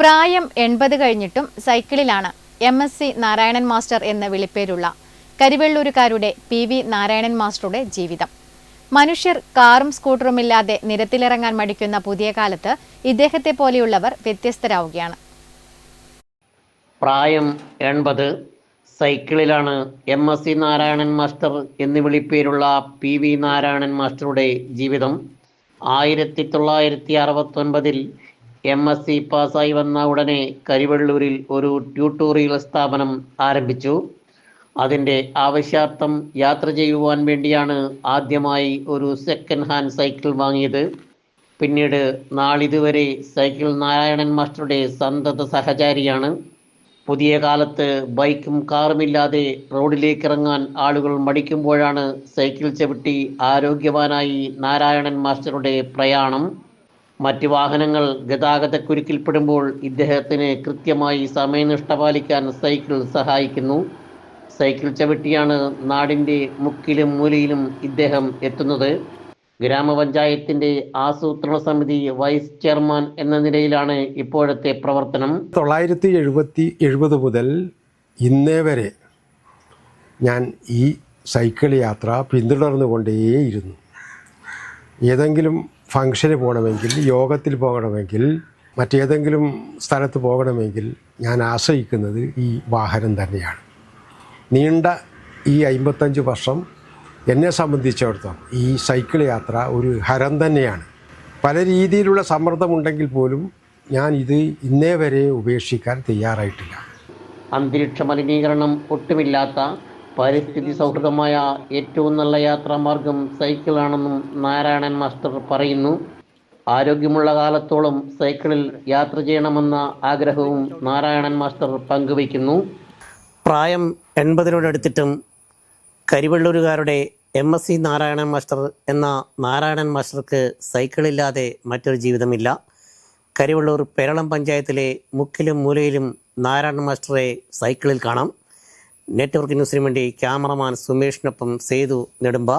പ്രായം എൺപത് കഴിഞ്ഞിട്ടും സൈക്കിളിലാണ് M S C Narayanan master എന്ന വിളിപ്പേരുള്ള കരിവെള്ളൂരുകാരുടെ പി വി നാരായണൻ മാസ്റ്ററുടെ ജീവിതം. മനുഷ്യർ കാറും സ്കൂട്ടറും ഇല്ലാതെ നിരത്തിലിറങ്ങാൻ മടിക്കുന്ന പുതിയ കാലത്ത് ഇദ്ദേഹത്തെ പോലെയുള്ളവർ വ്യത്യസ്തരാവുകയാണ്. പ്രായം എൺപത് സൈക്കിളിലാണ് M S C Narayanan master എന്ന് വിളിപ്പേരുള്ള പി വി നാരായണൻ മാസ്റ്ററുടെ ജീവിതം. ആയിരത്തി തൊള്ളായിരത്തി അറുപത്തൊൻപതിൽ എം എസ് സി പാസ്സായി വന്ന ഉടനെ കരിവെള്ളൂരിൽ ഒരു ട്യൂട്ടോറിയൽ സ്ഥാപനം ആരംഭിച്ചു. അതിന്റെ ആവശ്യാർത്ഥം യാത്ര ചെയ്യുവാൻ വേണ്ടിയാണ് ആദ്യമായി ഒരു സെക്കൻഡ് ഹാൻഡ് സൈക്കിൾ വാങ്ങിയത്. പിന്നീട് നാളിതുവരെ സൈക്കിൾ നാരായണൻ മാസ്റ്ററുടെ സന്തത സഹചാരിയാണ്. പുതിയ കാലത്ത് ബൈക്കും കാറുമില്ലാതെ റോഡിലേക്ക് ഇറങ്ങാൻ ആളുകൾ മടിക്കുമ്പോഴാണ് സൈക്കിൾ ചവിട്ടി ആരോഗ്യവാനായി നാരായണൻ മാസ്റ്ററുടെ പ്രയാണം. മറ്റ് വാഹനങ്ങൾ ഗതാഗതക്കുരുക്കിൽപ്പെടുമ്പോൾ ഇദ്ദേഹത്തിന് കൃത്യമായി സമയനിഷ്ഠ പാലിക്കാൻ സൈക്കിൾ സഹായിക്കുന്നു. സൈക്കിൾ ചവിട്ടിയാണ് നാടിന്റെ മുക്കിലും മൂലയിലും ഇദ്ദേഹം എത്തുന്നത്. ഗ്രാമപഞ്ചായത്തിന്റെ ആസൂത്രണ സമിതി വൈസ് ചെയർമാൻ എന്ന നിലയിലാണ് ഇപ്പോഴത്തെ പ്രവർത്തനം. തൊള്ളായിരത്തി എഴുപത്തി എഴുപത് മുതൽ ഇന്നേ വരെ ഞാൻ ഈ സൈക്കിൾ യാത്ര പിന്തുടർന്നുകൊണ്ടേയിരുന്നു. ഏതെങ്കിലും ഫംഗ്ഷന് പോകണമെങ്കിൽ യോഗത്തിൽ പോകണമെങ്കിൽ മറ്റേതെങ്കിലും സ്ഥലത്ത് പോകണമെങ്കിൽ ഞാൻ ആശ്രയിക്കുന്നത് ഈ വാഹനം തന്നെയാണ്. നീണ്ട ഈ അമ്പത്തഞ്ച് വർഷം എന്നെ സംബന്ധിച്ചിടത്തോളം ഈ സൈക്കിൾ യാത്ര ഒരു ഹരം തന്നെയാണ്. പല രീതിയിലുള്ള സമ്മർദ്ദമുണ്ടെങ്കിൽ പോലും ഞാൻ ഇത് ഇന്നേ വരെ ഉപേക്ഷിക്കാൻ തയ്യാറായിട്ടില്ല. അന്തരീക്ഷ മലിനീകരണം ഒട്ടുമില്ലാത്ത പരിസ്ഥിതി സൗഹൃദമായ ഏറ്റവും നല്ല യാത്രാമാർഗം സൈക്കിളാണെന്നും നാരായണൻ മാസ്റ്റർ പറയുന്നു. ആരോഗ്യമുള്ള കാലത്തോളം സൈക്കിളിൽ യാത്ര ചെയ്യണമെന്ന ആഗ്രഹവും നാരായണൻ മാസ്റ്റർ പങ്കുവയ്ക്കുന്നു. പ്രായം എൺപതിനോടടുത്തിട്ടും കരിവള്ളൂരുകാരുടെ M S C Narayanan master എന്ന നാരായണൻ മാസ്റ്റർക്ക് സൈക്കിളില്ലാതെ മറ്റൊരു ജീവിതമില്ല. കരിവള്ളൂർ പേരളം പഞ്ചായത്തിലെ മുക്കിലും മൂലയിലും നാരായണൻ മാസ്റ്ററെ സൈക്കിളിൽ കാണാം. നെറ്റ്വർക്ക് ന്യൂസിന് വേണ്ടി ക്യാമറമാൻ സുമേഷിനൊപ്പം സേതു നെടുമ്പ.